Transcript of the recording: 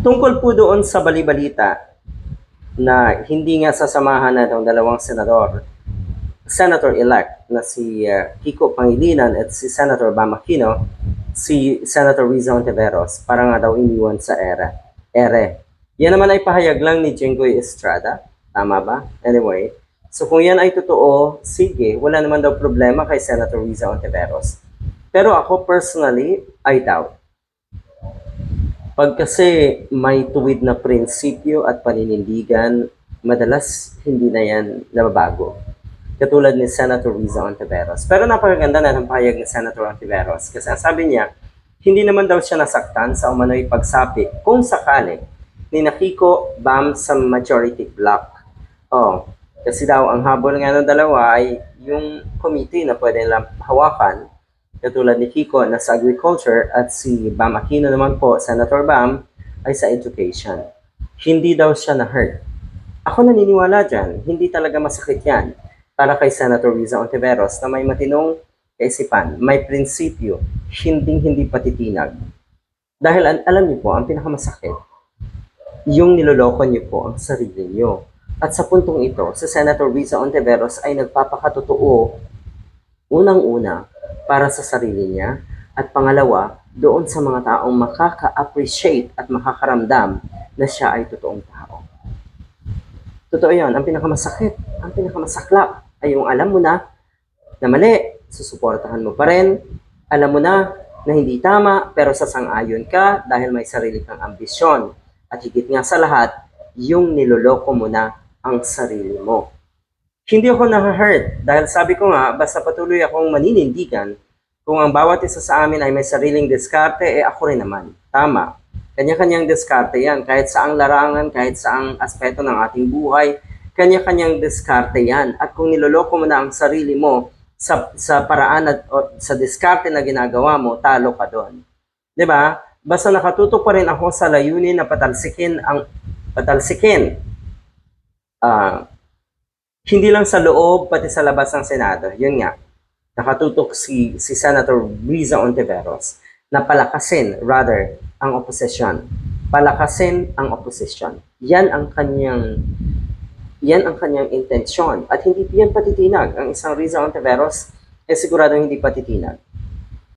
Tungkol po doon sa balibalita na hindi nga sasamahan na ng dalawang senador, Senator-elect na si uh, Kiko Pangilinan at si Senator Bam Aquino, si Senator Riza Ontiveros para nga daw iniwan sa ere. ere. Yan naman ay pahayag lang ni Jenggoy Estrada. Tama ba? Anyway, so kung yan ay totoo, sige, wala naman daw problema kay Senator Riza Ontiveros. Pero ako personally, I doubt. Pag kasi may tuwid na prinsipyo at paninindigan, madalas hindi na yan nababago. Katulad ni Senator Riza Ontiveros. Pero napakaganda na ng pahayag ni Senator Ontiveros kasi sabi niya, hindi naman daw siya nasaktan sa umano'y pagsapi kung sakali ni Nakiko Bam sa majority block. Oh, kasi daw ang habol nga ng dalawa ay yung committee na pwede nilang hawakan katulad ni Kiko na sa agriculture at si Bam Aquino naman po, Senator Bam, ay sa education. Hindi daw siya na-hurt. Ako naniniwala dyan, hindi talaga masakit yan para kay Senator Riza Ontiveros na may matinong kaisipan, may prinsipyo, hindi hindi patitinag. Dahil alam niyo po, ang pinakamasakit, yung niloloko niyo po ang sarili niyo. At sa puntong ito, si Senator Riza Ontiveros ay nagpapakatotoo unang-una para sa sarili niya at pangalawa, doon sa mga taong makaka-appreciate at makakaramdam na siya ay totoong tao. Totoo yan, ang pinakamasakit, ang pinakamasaklap ay yung alam mo na na mali, susuportahan mo pa rin, alam mo na na hindi tama, pero sasang-ayon ka dahil may sarili kang ambisyon. At higit nga sa lahat, yung niloloko mo na ang sarili mo. Hindi ako na-hurt dahil sabi ko nga, basta patuloy akong maninindigan, kung ang bawat isa sa amin ay may sariling diskarte, eh ako rin naman. Tama. Kanya-kanyang diskarte yan. Kahit saang larangan, kahit saang aspeto ng ating buhay, kanya-kanyang diskarte yan. At kung niloloko mo na ang sarili mo sa, sa paraan at o, sa diskarte na ginagawa mo, talo ka doon. ba? Basta nakatutok pa rin ako sa layunin na patalsikin ang patalsikin ah hindi lang sa loob, pati sa labas ng Senado. Yun nga, nakatutok si, si Senator Riza Ontiveros na palakasin, rather, ang oposisyon. Palakasin ang oposisyon. Yan ang kanyang yan ang kanyang intensyon. At hindi yan patitinag. Ang isang Riza Ontiveros, eh siguradong hindi patitinag.